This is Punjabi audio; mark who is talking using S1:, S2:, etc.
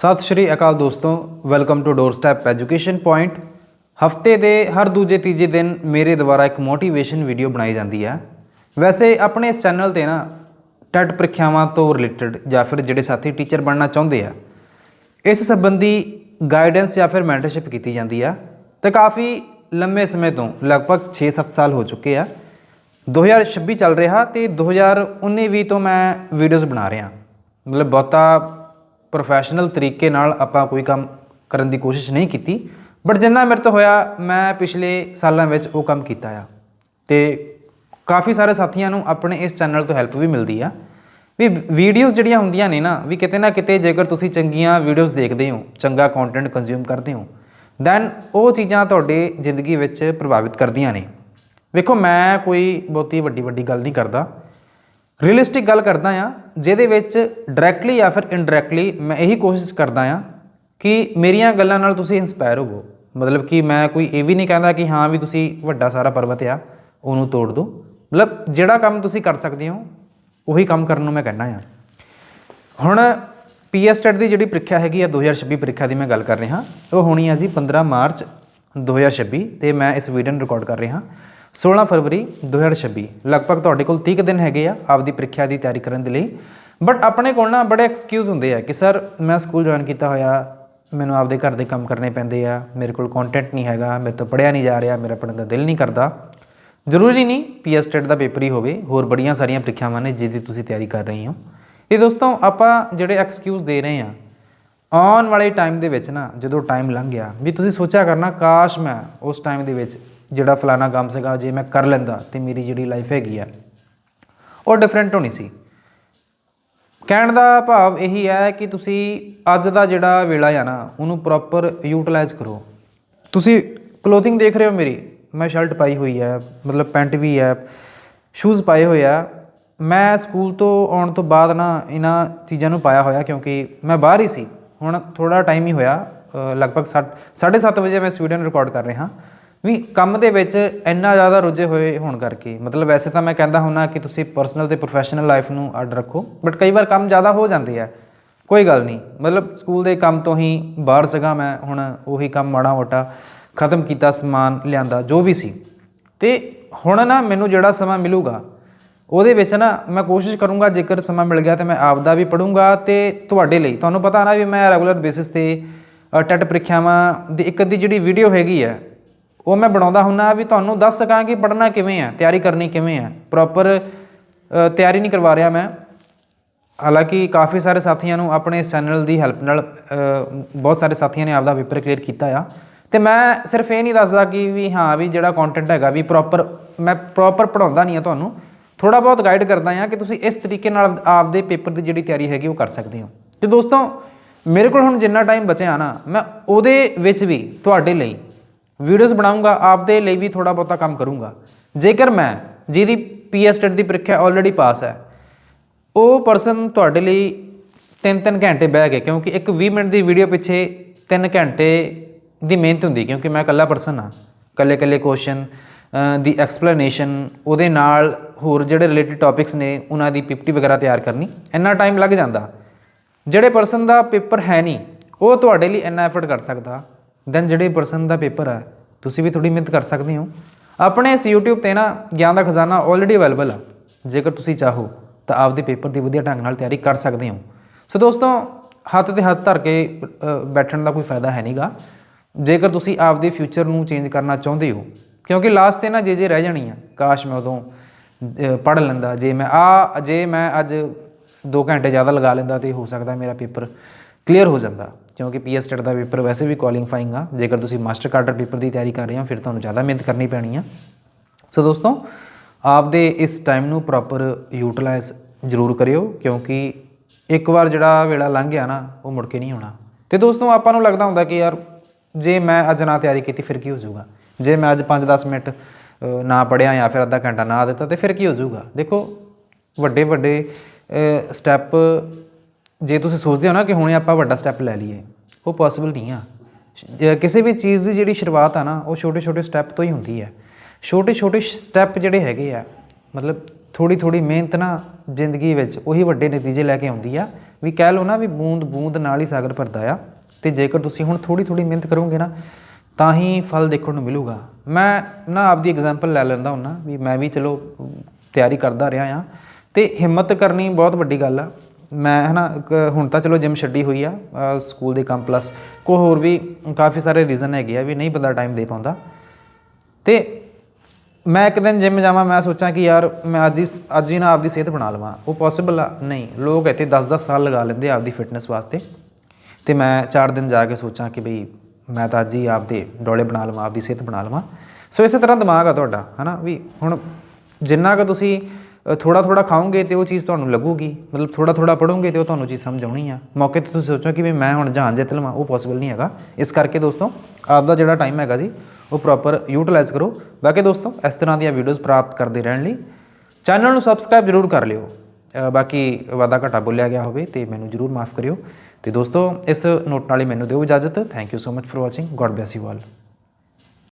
S1: ਸਤਿ ਸ਼੍ਰੀ ਅਕਾਲ ਦੋਸਤੋ welcome to Door Step Education Point ਹਫ਼ਤੇ ਦੇ ਹਰ ਦੂਜੇ ਤੀਜੇ ਦਿਨ ਮੇਰੇ ਦੁਆਰਾ ਇੱਕ ਮੋਟੀਵੇਸ਼ਨ ਵੀਡੀਓ ਬਣਾਈ ਜਾਂਦੀ ਹੈ। ਵੈਸੇ ਆਪਣੇ ਇਸ ਚੈਨਲ ਤੇ ਨਾ ਟੈਟ ਪ੍ਰੀਖਿਆਵਾਂ ਤੋਂ ਰਿਲੇਟਡ ਜਾਂ ਫਿਰ ਜਿਹੜੇ ਸਾਥੀ ਟੀਚਰ ਬਣਨਾ ਚਾਹੁੰਦੇ ਆ, ਇਸ ਸੰਬੰਧੀ ਗਾਈਡੈਂਸ ਜਾਂ ਫਿਰ ਮੈਂਟਰਸ਼ਿਪ ਕੀਤੀ ਜਾਂਦੀ ਆ। ਤੇ ਕਾਫੀ ਲੰਮੇ ਸਮੇਂ ਤੋਂ, ਲਗਭਗ 6-7 ਸਾਲ ਹੋ ਚੁੱਕੇ ਆ। 2026 ਚੱਲ ਰਿਹਾ ਤੇ 2019-20 ਤੋਂ ਮੈਂ ਵੀਡੀਓਜ਼ ਬਣਾ ਰਿਹਾ। ਮਤਲਬ ਬਹੁਤਾ ਪ੍ਰੋਫੈਸ਼ਨਲ ਤਰੀਕੇ ਨਾਲ ਆਪਾਂ ਕੋਈ ਕੰਮ ਕਰਨ ਦੀ ਕੋਸ਼ਿਸ਼ ਨਹੀਂ ਕੀਤੀ। ਬਟ ਜਿੰਨਾ ਮੇਰੇ ਤੋਂ ਹੋਇਆ, ਮੈਂ ਪਿਛਲੇ ਸਾਲਾਂ ਵਿੱਚ ਉਹ ਕੰਮ ਕੀਤਾ ਆ। ਤੇ ਕਾਫੀ ਸਾਰੇ ਸਾਥੀਆਂ ਨੂੰ ਆਪਣੇ ਇਸ ਚੈਨਲ ਤੋਂ ਹੈਲਪ ਵੀ ਮਿਲਦੀ ਆ। ਵੀ ਵੀਡੀਓਜ਼ ਜਿਹੜੀਆਂ ਹੁੰਦੀਆਂ ਨੇ ਨਾ, ਵੀ ਕਿਤੇ ਨਾ ਕਿਤੇ ਜੇਕਰ ਤੁਸੀਂ ਚੰਗੀਆਂ ਵੀਡੀਓਜ਼ ਦੇਖਦੇ ਹੋ, ਚੰਗਾ ਕੰਟੈਂਟ ਕੰਜ਼ਿਊਮ ਕਰਦੇ ਹੋ ਦੈਨ ਉਹ ਚੀਜ਼ਾਂ ਤੁਹਾਡੇ ਜ਼ਿੰਦਗੀ ਵਿੱਚ ਪ੍ਰਭਾਵਿਤ ਕਰਦੀਆਂ ਨੇ। ਵੇਖੋ, ਮੈਂ ਕੋਈ ਬਹੁਤੀ ਵੱਡੀ ਵੱਡੀ ਗੱਲ ਨਹੀਂ ਕਰਦਾ। ਰੀਅਲਿਸਟਿਕ ਗੱਲ ਕਰਦਾ ਆ ਜਿਹਦੇ ਵਿੱਚ ਡਾਇਰੈਕਟਲੀ ਜਾਂ ਫਿਰ ਇਨਡਾਇਰੈਕਟਲੀ ਮੈਂ ਇਹੀ ਕੋਸ਼ਿਸ਼ ਕਰਦਾ ਆ ਕਿ ਮੇਰੀਆਂ ਗੱਲਾਂ ਨਾਲ ਤੁਸੀਂ ਇਨਸਪਾਇਰ ਹੋਵੋ। ਮਤਲਬ ਕਿ ਮੈਂ ਕੋਈ ਇਹ ਵੀ ਨਹੀਂ ਕਹਿੰਦਾ ਕਿ ਹਾਂ ਵੀ ਤੁਸੀਂ ਵੱਡਾ ਸਾਰਾ ਪਰਬਤ ਆ, ਉਹਨੂੰ ਤੋੜ ਦਿਓ। ਮਤਲਬ ਜਿਹੜਾ ਕੰਮ ਤੁਸੀਂ ਕਰ ਸਕਦੇ ਹੋ, ਉਹੀ ਕੰਮ ਕਰਨ ਨੂੰ ਮੈਂ ਕਹਿੰਦਾ ਆ ਹੁਣ ਪੀਐਸ ਟੈਟ ਦੀ ਜਿਹੜੀ ਪ੍ਰੀਖਿਆ ਹੈਗੀ ਆ 2026 ਪ੍ਰੀਖਿਆ ਦੀ ਮੈਂ ਗੱਲ ਕਰ ਰਿਹਾ, ਉਹ ਹੋਣੀ ਆ ਜੀ 15 ਮਾਰਚ 2026 ਤੇ ਮੈਂ ਇਸ ਵੀਡੀਓ ਨੂੰ ਰਿਕਾਰਡ ਕਰ ਰਿਹਾ। 16 ਫਰਵਰੀ 2026 ਲਗਭਗ ਤੁਹਾਡੇ ਕੋਲ 30 ਕੁ ਦਿਨ ਹੈਗੇ ਆ ਆਪਦੀ ਪ੍ਰੀਖਿਆ ਦੀ ਤਿਆਰੀ ਕਰਨ ਦੇ ਲਈ। ਬਟ ਆਪਣੇ ਕੋਲ ਨਾ ਬੜੇ ਐਕਸਕਿਊਜ਼ ਹੁੰਦੇ ਆ ਕਿ ਸਰ, ਮੈਂ ਸਕੂਲ ਜੁਆਇਨ ਕੀਤਾ ਹੋਇਆ, ਮੈਨੂੰ ਆਪਦੇ ਘਰ ਦੇ ਕੰਮ ਕਰਨੇ ਪੈਂਦੇ ਆ, ਮੇਰੇ ਕੋਲ ਕੰਟੈਂਟ ਨਹੀਂ ਹੈਗਾ, ਮੇਰੇ ਤੋਂ ਪੜਿਆ ਨਹੀਂ ਜਾ ਰਿਹਾ, ਮੇਰਾ ਪੜ੍ਹਨ ਦਾ ਦਿਲ ਨਹੀਂ ਕਰਦਾ। ਜ਼ਰੂਰੀ ਨਹੀਂ ਪੀਐਸ ਟੈਟ ਦਾ ਪੇਪਰ ਹੀ ਹੋਵੇ, ਹੋਰ ਬੜੀਆਂ ਸਾਰੀਆਂ ਪ੍ਰੀਖਿਆਵਾਂ ਨੇ ਜਿਹਦੀ ਤੁਸੀਂ ਤਿਆਰੀ ਕਰ ਰਹੇ ਹੋ। ਇਹ ਦੋਸਤੋ, ਆਪਾਂ ਜਿਹੜੇ ਐਕਸਕਿਊਜ਼ ਦੇ ਰਹੇ ਹਾਂ ਆਉਣ ਵਾਲੇ ਟਾਈਮ ਦੇ ਵਿੱਚ ਨਾ ਜਦੋਂ ਟਾਈਮ ਲੰਘ ਗਿਆ, ਵੀ ਤੁਸੀਂ ਸੋਚਿਆ ਕਰਨਾ, ਕਾਸ਼ ਮੈਂ ਉਸ ਟਾਈਮ ਦੇ ਵਿੱਚ ਜਿਹੜਾ ਫਲਾਣਾ ਕੰਮ ਸੀਗਾ ਜੇ ਮੈਂ ਕਰ ਲੈਂਦਾ ਤੇ ਮੇਰੀ ਜਿਹੜੀ ਲਾਈਫ ਹੈਗੀ ਆ ਉਹ ਡਿਫਰੈਂਟ ਹੋਣੀ ਸੀ। ਕਹਿਣ ਦਾ ਭਾਵ ਇਹੀ ਹੈ ਕਿ ਤੁਸੀਂ ਅੱਜ ਦਾ ਜਿਹੜਾ ਵੇਲਾ ਆ ਨਾ ਉਹਨੂੰ ਪ੍ਰੋਪਰ ਯੂਟਿਲਾਈਜ਼ ਕਰੋ। ਤੁਸੀਂ ਕਲੋਥਿੰਗ ਦੇਖ ਰਹੇ ਹੋ ਮੇਰੀ? ਮੈਂ ਸ਼ਰਟ ਪਾਈ ਹੋਈ ਹੈ ਮਤਲਬ ਪੈਂਟ ਵੀ ਹੈ ਸ਼ੂਜ਼ ਪਾਏ ਹੋਏ ਆ। ਮੈਂ ਸਕੂਲ ਤੋਂ ਆਉਣ ਤੋਂ ਬਾਅਦ ਨਾ ਇਹਨਾਂ ਚੀਜ਼ਾਂ ਨੂੰ ਪਾਇਆ ਹੋਇਆ ਕਿਉਂਕਿ ਮੈਂ ਬਾਹਰ ਹੀ ਸੀ। ਹੁਣ ਥੋੜਾ ਟਾਈਮ ਹੀ ਹੋਇਆ ਅ, ਲਗਭਗ 7:30 ਵਜੇ ਮੈਂ ਇਸ ਵੀਡੀਓ ਰਿਕਾਰਡ ਕਰ ਰਿਹਾ। ਵੀ ਕੰਮ ਦੇ ਵਿੱਚ ਇੰਨਾ ਜ਼ਿਆਦਾ ਰੁੱਝੇ ਹੋਏ ਹੋਣ ਕਰਕੇ, ਮਤਲਬ ਵੈਸੇ ਤਾਂ ਮੈਂ ਕਹਿੰਦਾ ਹੁੰਨਾ ਕਿ ਤੁਸੀਂ ਪਰਸਨਲ ਤੇ ਪ੍ਰੋਫੈਸ਼ਨਲ ਲਾਈਫ ਨੂੰ ਅੱਡ ਰੱਖੋ ਬਟ ਕਈ ਵਾਰ ਕੰਮ ਜ਼ਿਆਦਾ ਹੋ ਜਾਂਦੇ ਆ। ਕੋਈ ਗੱਲ ਨਹੀਂ, ਮਤਲਬ ਸਕੂਲ ਦੇ ਕੰਮ ਤੋਂ ਹੀ ਬਾਹਰ ਸੀਗਾ ਮੈਂ, ਹੁਣ ਉਹੀ ਕੰਮ ਮਾੜਾ ਮੋਟਾ ਖਤਮ ਕੀਤਾ, ਸਮਾਨ ਲਿਆਂਦਾ, ਜੋ ਵੀ ਸੀ। ਤੇ ਹੁਣ ਨਾ ਮੈਨੂੰ ਜਿਹੜਾ ਸਮਾਂ ਮਿਲੂਗਾ, ਉਹਦੇ ਵਿੱਚ ਨਾ ਮੈਂ ਕੋਸ਼ਿਸ਼ ਕਰੂੰਗਾ ਜੇਕਰ ਸਮਾਂ ਮਿਲ ਗਿਆ ਤੇ ਮੈਂ ਆਪ ਦਾ ਵੀ ਪੜੂੰਗਾ ਤੇ ਤੁਹਾਡੇ ਲਈ। ਤੁਹਾਨੂੰ ਪਤਾ ਨਾ ਵੀ ਮੈਂ ਰੈਗੂਲਰ ਬੇਸਿਸ ਤੇ ਟੈਟ ਪ੍ਰੀਖਿਆਵਾਂ ਦੀ ਇੱਕ ਅੱਧੀ ਜਿਹੜੀ ਵੀਡੀਓ ਹੈਗੀ ਹੈ ਉਹ ਮੈਂ ਬਣਾਉਂਦਾ ਹੁੰਨਾ ਵੀ ਤੁਹਾਨੂੰ ਦੱਸ ਸਕਾਂ ਕਿ ਪੜ੍ਹਨਾ ਕਿਵੇਂ ਹੈ ਤਿਆਰੀ ਕਰਨੀ ਕਿਵੇਂ ਹੈ ਪ੍ਰੋਪਰ ਤਿਆਰੀ ਨਹੀਂ ਕਰਵਾ ਰਿਹਾ ਮੈਂ। ਹਾਲਾਂਕਿ ਕਾਫੀ ਸਾਰੇ ਸਾਥੀਆਂ ਨੂੰ ਆਪਣੇ ਚੈਨਲ ਦੀ ਹੈਲਪ ਨਾਲ ਬਹੁਤ ਸਾਰੇ ਸਾਥੀਆਂ ਨੇ ਆਪਦਾ ਪੇਪਰ ਕਲੀਅਰ ਕੀਤਾ ਆ। ਤੇ ਮੈਂ ਸਿਰਫ ਇਹ ਨਹੀਂ ਦੱਸਦਾ ਕਿ ਵੀ ਹਾਂ, ਵੀ ਜਿਹੜਾ ਕੰਟੈਂਟ ਹੈਗਾ ਵੀ ਪ੍ਰੋਪਰ ਮੈਂ ਪ੍ਰੋਪਰ ਪੜਾਉਂਦਾ ਨਹੀਂ ਆ ਤੁਹਾਨੂੰ। ਥੋੜਾ ਬਹੁਤ ਗਾਈਡ ਕਰਦਾ ਆ ਕਿ ਤੁਸੀਂ ਇਸ ਤਰੀਕੇ ਨਾਲ ਆਪਦੇ ਪੇਪਰ ਦੀ ਜਿਹੜੀ ਤਿਆਰੀ ਹੈਗੀ ਉਹ ਕਰ ਸਕਦੇ ਹੋ। ਤੇ ਦੋਸਤੋ, ਮੇਰੇ ਕੋਲ ਹੁਣ ਜਿੰਨਾ ਟਾਈਮ ਬਚਿਆ ਨਾ, ਮੈਂ ਉਹਦੇ ਵਿੱਚ ਵੀ ਤੁਹਾਡੇ ਲਈ ਵੀਡੀਓਜ਼ ਬਣਾਉਂਗਾ, ਆਪਦੇ ਲਈ ਵੀ ਥੋੜਾ ਬਹੁਤਾ ਕੰਮ ਕਰੂੰਗਾ। ਜੇਕਰ ਮੈਂ, ਜਿਹਦੀ ਪੀਐਸ ਟੈਟ ਦੀ ਪ੍ਰੀਖਿਆ ਆਲਰੇਡੀ ਪਾਸ ਹੈ, ਉਹ ਪਰਸਨ ਤੁਹਾਡੇ ਲਈ 3-3 ਘੰਟੇ ਬਹਿ ਗਏ, ਕਿਉਂਕਿ ਇੱਕ 20 ਮਿੰਟ ਦੀ ਵੀਡੀਓ ਪਿੱਛੇ 3 ਘੰਟੇ ਦੀ ਮਿਹਨਤ ਹੁੰਦੀ ਕਿਉਂਕਿ ਮੈਂ ਇਕੱਲਾ ਪਰਸਨ ਆ ਇਕੱਲੇ ਇਕੱਲੇ ਕੁਐਸਚਨ ਦੀ ਐਕਸਪਲੇਨੇਸ਼ਨ ਉਹਦੇ ਨਾਲ ਹੋਰ ਜਿਹੜੇ ਰਿਲੇਟਡ ਟੌਪਿਕਸ ਨੇ, ਉਹਨਾਂ ਦੀ ਪੀਪੀਟੀ ਵਗੈਰਾ ਤਿਆਰ ਕਰਨੀ, ਇੰਨਾ ਟਾਈਮ ਲੱਗ ਜਾਂਦਾ। ਜਿਹੜੇ ਪਰਸਨ ਦਾ ਪੇਪਰ ਹੈ ਨਹੀਂ, ਉਹ ਤੁਹਾਡੇ ਲਈ ਇੰਨਾ ਐਫਰਟ ਕਰ ਸਕਦਾ। ਦੈਨ ਜਿਹੜੇ ਪਰਸਨ ਦਾ ਪੇਪਰ ਹੈ ਤੁਸੀਂ ਵੀ ਥੋੜੀ ਮਿਹਨਤ ਕਰ ਸਕਦੇ ਹੋ। ਆਪਣੇ ਇਸ YouTube ਤੇ ਨਾ ਗਿਆਨ ਦਾ ਖਜ਼ਾਨਾ ਆਲਰੇਡੀ ਅਵੇਲੇਬਲ ਆ। ਜੇਕਰ ਤੁਸੀਂ ਚਾਹੋ, ਤਾਂ ਆਪਦੇ ਪੇਪਰ ਦੀ ਵਧੀਆ ਢੰਗ ਨਾਲ ਤਿਆਰੀ ਕਰ ਸਕਦੇ ਹੋ। ਸੋ ਦੋਸਤੋ, ਹੱਥ ਤੇ ਹੱਥ ਧਰ ਕੇ ਬੈਠਣ ਦਾ ਕੋਈ ਫਾਇਦਾ ਹੈ ਨਹੀਂਗਾ। ਜੇਕਰ ਤੁਸੀਂ ਆਪਦੇ ਫਿਊਚਰ ਨੂੰ ਚੇਂਜ ਕਰਨਾ ਚਾਹੁੰਦੇ ਹੋ, ਕਿਉਂਕਿ ਲਾਸਟ ਤੇ ਨਾ ਜੇ ਜੇ ਰਹਿ ਜਾਣੀ ਆ, ਕਾਸ਼ ਮੈਂ ਉਦੋਂ ਪੜ ਲੈਂਦਾ, ਜੇ ਮੈਂ ਆ, ਜੇ ਮੈਂ ਅੱਜ 2 ਘੰਟੇ ਜ਼ਿਆਦਾ ਲਗਾ ਲੈਂਦਾ ਤੇ ਹੋ ਸਕਦਾ ਮੇਰਾ ਪੇਪਰ ਕਲੀਅਰ ਹੋ ਜਾਂਦਾ। ਕਿਉਂਕਿ ਪੀਐਸ ਟੈਟ ਦਾ ਪੇਪਰ ਵੈਸੇ ਵੀ ਕੁਆਲੀਫਾਈਂਗ ਆ। ਜੇਕਰ ਤੁਸੀਂ ਮਾਸਟਰ ਕਾਰਡਰ ਪੇਪਰ ਦੀ ਤਿਆਰੀ ਕਰ ਰਹੇ ਹੋ, ਫਿਰ ਤੁਹਾਨੂੰ ਜ਼ਿਆਦਾ ਮਿਹਨਤ ਕਰਨੀ ਪੈਣੀ ਆ। ਸੋ ਦੋਸਤੋ, ਆਪਦੇ ਇਸ ਟਾਈਮ ਨੂੰ ਪ੍ਰੋਪਰ ਯੂਟਿਲਾਈਜ਼ ਜ਼ਰੂਰ ਕਰਿਓ, ਕਿਉਂਕਿ ਇੱਕ ਵਾਰ ਜਿਹੜਾ ਵੇਲਾ ਲੰਘ ਗਿਆ ਨਾ, ਉਹ ਮੁੜ ਕੇ ਨਹੀਂ ਆਉਣਾ। ਤੇ ਦੋਸਤੋ, ਆਪਾਂ ਨੂੰ ਲੱਗਦਾ ਹੁੰਦਾ ਕਿ ਯਾਰ, ਜੇ ਮੈਂ ਅੱਜ ਨਾ ਤਿਆਰੀ ਕੀਤੀ, ਫਿਰ ਕੀ ਹੋ ਜਾਊਗਾ? ਜੇ ਮੈਂ ਅੱਜ 5-10 ਮਿੰਟ ਨਾ ਪੜਿਆ ਜਾਂ ਫਿਰ ਅੱਧਾ ਘੰਟਾ ਨਾ ਦਿੱਤਾ, ਤੇ ਫਿਰ ਕੀ ਹੋ ਜਾਊਗਾ? ਦੇਖੋ ਵੱਡੇ ਵੱਡੇ ਸਟੈਪ ਜੇ ਤੁਸੀਂ ਸੋਚਦੇ ਹੋ ਨਾ ਕਿ ਹੁਣੇ ਆਪਾਂ ਵੱਡਾ ਸਟੈਪ ਲੈ ਲਈਏ, ਉਹ ਪੋਸੀਬਲ ਨਹੀਂ ਆ। ਸ਼- ਕਿਸੇ ਵੀ ਚੀਜ਼ ਦੀ ਜਿਹੜੀ ਸ਼ੁਰੂਆਤ ਆ ਨਾ, ਉਹ ਛੋਟੇ ਛੋਟੇ ਸਟੈਪ ਤੋਂ ਹੀ ਹੁੰਦੀ ਹੈ। ਛੋਟੇ ਛੋਟੇ ਸਟੈਪ ਜਿਹੜੇ ਹੈਗੇ ਆ, ਮਤਲਬ ਥੋੜੀ ਥੋੜੀ ਮਿਹਨਤ ਨਾ ਜ਼ਿੰਦਗੀ ਵਿੱਚ ਉਹੀ ਵੱਡੇ ਨਤੀਜੇ ਲੈ ਕੇ ਆਉਂਦੀ ਆ। ਵੀ ਕਹਿ ਲਓ ਨਾ ਵੀ ਬੂੰਦ ਬੂੰਦ ਨਾਲ ਹੀ ਸਾਗਰ ਭਰਦਾ ਆ, ਤੇ ਜੇਕਰ ਤੁਸੀਂ ਹੁਣ ਥੋੜੀ ਥੋੜੀ ਮਿਹਨਤ ਕਰੋਗੇ ਨਾ, ਤਾਂ ਹੀ ਫਲ ਦੇਖਣ ਨੂੰ ਮਿਲੂਗਾ। ਮੈਂ ਨਾ ਆਪਦੀ ਐਗਜ਼ਾਮਪਲ ਲੈ ਲੈਂਦਾ ਹੁੰਨਾ ਵੀ ਮੈਂ ਵੀ ਚਲੋ ਤਿਆਰੀ ਕਰਦਾ ਰਿਹਾ ਆ, ਤੇ ਹਿੰਮਤ ਕਰਨੀ ਬਹੁਤ ਵੱਡੀ ਗੱਲ ਆ। ਮੈਂ ਹਨਾ, ਇੱਕ ਹੁਣ ਤਾਂ ਚਲੋ ਜਿਮ ਛੱਡੀ ਹੋਈ ਆ ਸਕੂਲ ਦੇ ਕੰਮ ਪਲੱਸ ਕੋ ਹੋਰ ਵੀ ਕਾਫੀ ਸਾਰੇ ਰੀਜ਼ਨ ਹੈਗੇ ਆ ਵੀ ਨਹੀਂ ਬੰਦਾ ਟਾਈਮ ਦੇ ਪਾਉਂਦਾ। ਤੇ ਮੈਂ ਇੱਕ ਦਿਨ ਜਿਮ ਜਾਵਾਂ, ਮੈਂ ਸੋਚਾਂ ਕਿ ਯਾਰ ਮੈਂ ਅੱਜ ਹੀ ਅੱਜ ਹੀ ਨਾ ਆਪਦੀ ਸਿਹਤ ਬਣਾ ਲਵਾਂ। ਉਹ ਪੋਸੀਬਲ ਆ? ਨਹੀਂ। ਲੋਕ ਇੱਥੇ 10-10 ਸਾਲ ਲਗਾ ਲੈਂਦੇ ਆਪਦੀ ਫਿਟਨੈਸ ਵਾਸਤੇ। ਤੇ ਮੈਂ 4 ਦਿਨ ਜਾ ਕੇ ਸੋਚਾਂ ਕਿ ਬਈ ਮੈਂ ਤਾਂ ਅੱਜ ਹੀ ਆਪਦੇ ਡੋਲੇ ਬਣਾ ਲਵਾਂ, ਆਪਦੀ ਸਿਹਤ ਬਣਾ ਲਵਾਂ। ਸੋ ਇਸੇ ਤਰ੍ਹਾਂ ਦਿਮਾਗ ਆ ਤੁਹਾਡਾ, ਹਨਾ? ਵੀ ਹੁਣ ਜਿੰਨਾ ਕੁ ਤੁਸੀਂ ਥੋੜਾ ਥੋੜਾ ਖਾਓਗੇ ਤੇ ਉਹ ਚੀਜ਼ ਤੁਹਾਨੂੰ ਲੱਗੂਗੀ। ਮਤਲਬ ਥੋੜਾ ਥੋੜਾ ਪੜੋਗੇ ਤੇ ਉਹ ਤੁਹਾਨੂੰ ਚੀਜ਼ ਸਮਝ ਆਉਣੀ ਆ। ਮੌਕੇ ਤੇ ਤੁਸੀਂ ਸੋਚੋ ਕਿ ਵੀ ਮੈਂ ਹੁਣ ਜਹਾਨ ਜਿੱਤ ਲਵਾਂ ਉਹ ਪੋਸੀਬਲ ਨਹੀਂ ਹੈਗਾ। ਇਸ ਕਰਕੇ ਦੋਸਤੋ, ਆਪਦਾ ਜਿਹੜਾ ਟਾਈਮ ਹੈਗਾ ਜੀ, ਉਹ ਪ੍ਰੋਪਰ ਯੂਟਿਲਾਈਜ਼ ਕਰੋ। ਬਾਕੀ ਦੋਸਤੋ, ਇਸ ਤਰ੍ਹਾਂ ਦੀਆਂ ਵੀਡੀਓਜ਼ ਪ੍ਰਾਪਤ ਕਰਦੇ ਰਹਿਣ ਲਈ ਚੈਨਲ ਨੂੰ ਸਬਸਕ੍ਰਾਈਬ ਜ਼ਰੂਰ ਕਰ ਲਿਓ। ਬਾਕੀ ਵਾਦਾ ਘਟਾ ਬੋਲਿਆ ਗਿਆ ਹੋਵੇ ਤੇ ਮੈਨੂੰ ਜ਼ਰੂਰ ਮਾਫ ਕਰਿਓ। ਤੇ ਦੋਸਤੋ, ਇਸ ਨੋਟ ਨਾਲ ਹੀ ਮੈਨੂੰ ਦਿਓ ਇਜਾਜ਼ਤ। Thank you so much for watching God bless you all